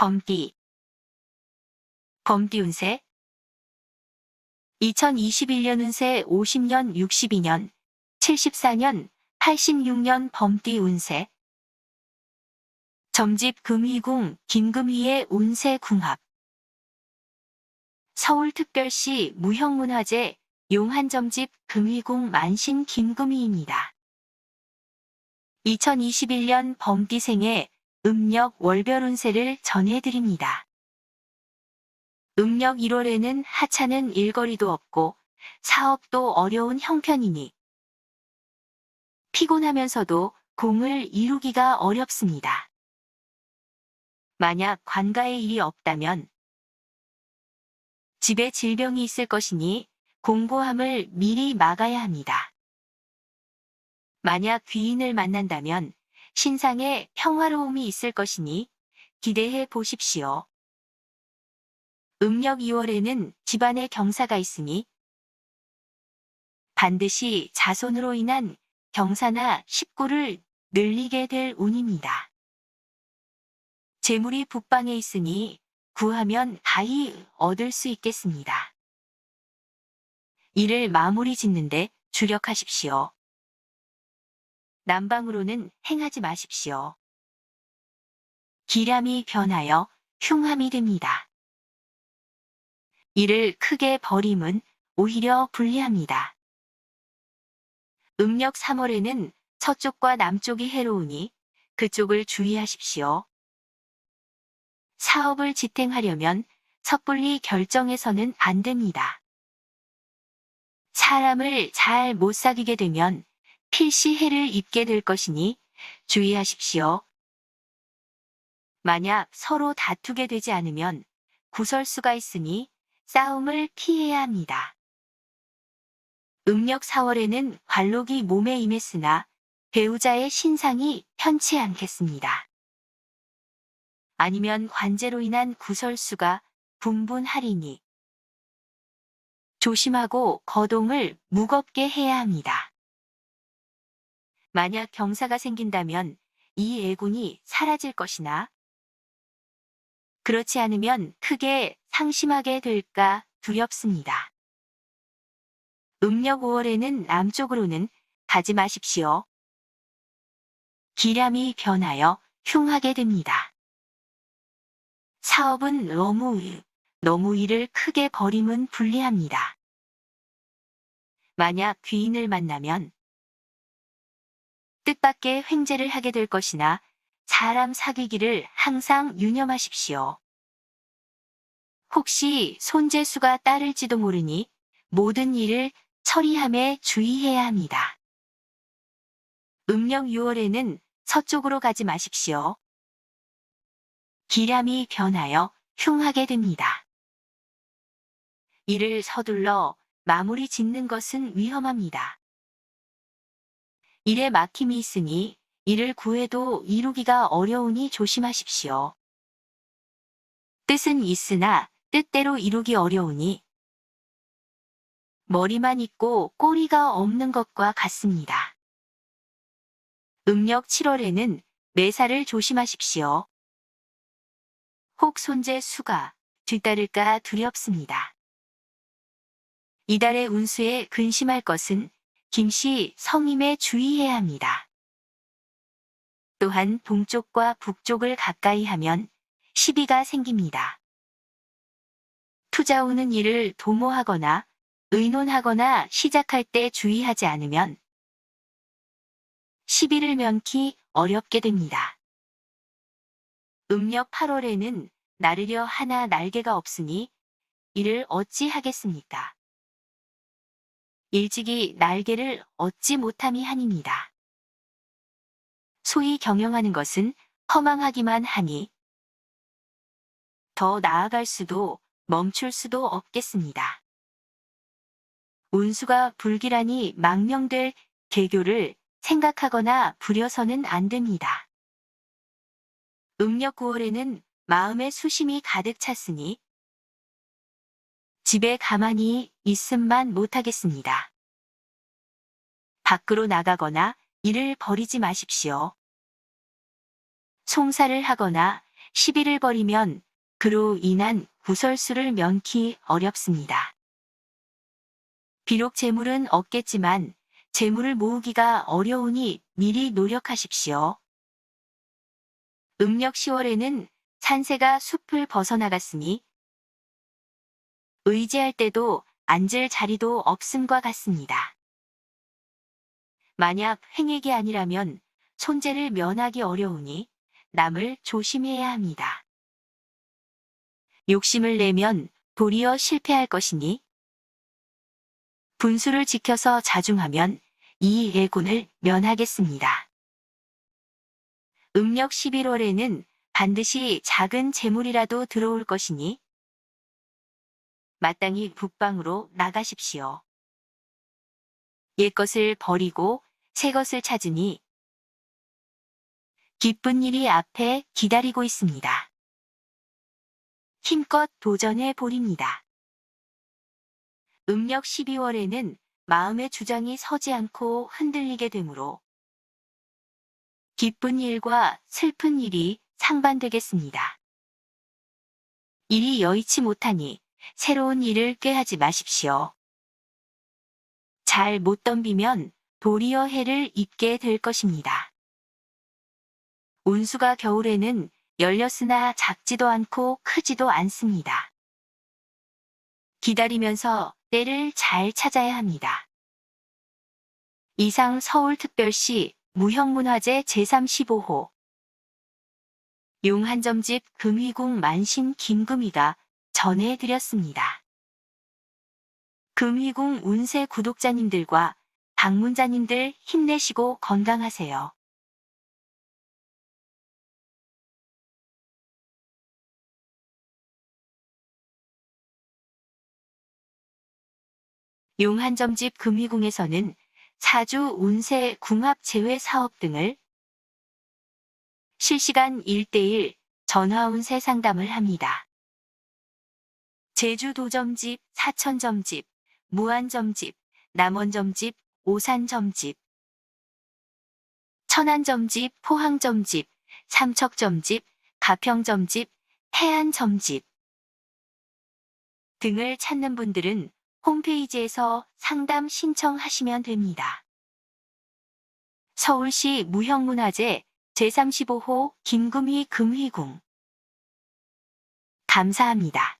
범띠. 범띠 운세 2021년 운세 50년, 62년, 74년, 86년 범띠 운세 점집 금희궁 김금희의 운세 궁합. 서울특별시 무형문화재 용한점집 금희궁 만신 김금희입니다. 2021년 범띠생의 음력 월별 운세를 전해드립니다. 음력 1월에는 하찮은 일거리도 없고 사업도 어려운 형편이니 피곤하면서도 공을 이루기가 어렵습니다. 만약 관가에 일이 없다면 집에 질병이 있을 것이니 공고함을 미리 막아야 합니다. 만약 귀인을 만난다면 신상에 평화로움이 있을 것이니 기대해 보십시오. 음력 2월에는 집안에 경사가 있으니 반드시 자손으로 인한 경사나 식구를 늘리게 될 운입니다. 재물이 북방에 있으니 구하면 다히 얻을 수 있겠습니다. 이를 마무리 짓는데 주력하십시오. 남방으로는 행하지 마십시오. 기량이 변하여 흉함이 됩니다. 이를 크게 버림은 오히려 불리합니다. 음력 3월에는 서쪽과 남쪽이 해로우니 그쪽을 주의하십시오. 사업을 지탱하려면 섣불리 결정해서는 안 됩니다. 사람을 잘 못 사귀게 되면 필시 해를 입게 될 것이니 주의하십시오. 만약 서로 다투게 되지 않으면 구설수가 있으니 싸움을 피해야 합니다. 음력 4월에는 관록이 몸에 임했으나 배우자의 신상이 편치 않겠습니다. 아니면 관제로 인한 구설수가 분분하리니 조심하고 거동을 무겁게 해야 합니다. 만약 경사가 생긴다면 이 애군이 사라질 것이나 그렇지 않으면 크게 상심하게 될까 두렵습니다. 음력 5월에는 남쪽으로는 가지 마십시오. 기량이 변하여 흉하게 됩니다. 사업은 너무, 너무 일을 크게 버림은 불리합니다. 만약 귀인을 만나면 뜻밖의 횡재를 하게 될 것이나 사람 사귀기를 항상 유념하십시오. 혹시 손재수가 따를지도 모르니 모든 일을 처리함에 주의해야 합니다. 음력 6월에는 서쪽으로 가지 마십시오. 기량이 변하여 흉하게 됩니다. 이를 서둘러 마무리 짓는 것은 위험합니다. 일에 막힘이 있으니 이를 구해도 이루기가 어려우니 조심하십시오. 뜻은 있으나 뜻대로 이루기 어려우니 머리만 있고 꼬리가 없는 것과 같습니다. 음력 7월에는 매사를 조심하십시오. 혹 손재 수가 뒤따를까 두렵습니다. 이달의 운수에 근심할 것은 김씨 성임에 주의해야 합니다. 또한 동쪽과 북쪽을 가까이 하면 시비가 생깁니다. 투자 오는 일을 도모하거나 의논하거나 시작할 때 주의하지 않으면 시비를 면키 어렵게 됩니다. 음력 8월에는 나르려 하나 날개가 없으니 이를 어찌 하겠습니까? 일찍이 날개를 얻지 못함이 한입니다. 소위 경영하는 것은 허망하기만 하니 더 나아갈 수도 멈출 수도 없겠습니다. 운수가 불길하니 망명될 개교를 생각하거나 부려서는 안 됩니다. 음력 9월에는 마음의 수심이 가득 찼으니 집에 가만히 있음만 못하겠습니다. 밖으로 나가거나 일을 버리지 마십시오. 송사를 하거나 시비를 벌이면 그로 인한 구설수를 면키 어렵습니다. 비록 재물은 없겠지만 재물을 모으기가 어려우니 미리 노력하십시오. 음력 10월에는 산새가 숲을 벗어나갔으니 의지할 때도 앉을 자리도 없음과 같습니다. 만약 횡액이 아니라면 손재를 면하기 어려우니 남을 조심해야 합니다. 욕심을 내면 도리어 실패할 것이니 분수를 지켜서 자중하면 이 예군을 면하겠습니다. 음력 11월에는 반드시 작은 재물이라도 들어올 것이니 마땅히 북방으로 나가십시오. 옛것을 버리고 새것을 찾으니 기쁜 일이 앞에 기다리고 있습니다. 힘껏 도전해 보립니다. 음력 12월에는 마음의 주장이 서지 않고 흔들리게 되므로 기쁜 일과 슬픈 일이 상반되겠습니다. 일이 여의치 못하니 새로운 일을 꾀하지 마십시오. 잘 못 덤비면 도리어 해를 입게 될 것입니다. 운수가 겨울에는 열렸으나 작지도 않고 크지도 않습니다. 기다리면서 때를 잘 찾아야 합니다. 이상 서울특별시 무형문화재 제35호 용한점집 금희궁 만신 김금희가 전해드렸습니다. 금희궁 운세 구독자님들과 방문자님들 힘내시고 건강하세요. 용한점집 금희궁에서는 사주 운세 궁합 제외 사업 등을 실시간 1대1 전화 운세 상담을 합니다. 제주도점집, 사천점집, 무안점집, 남원점집, 오산점집, 천안점집, 포항점집, 삼척점집, 가평점집, 태안점집 등을 찾는 분들은 홈페이지에서 상담 신청하시면 됩니다. 서울시 무형문화재 제35호 김금희 금희궁 감사합니다.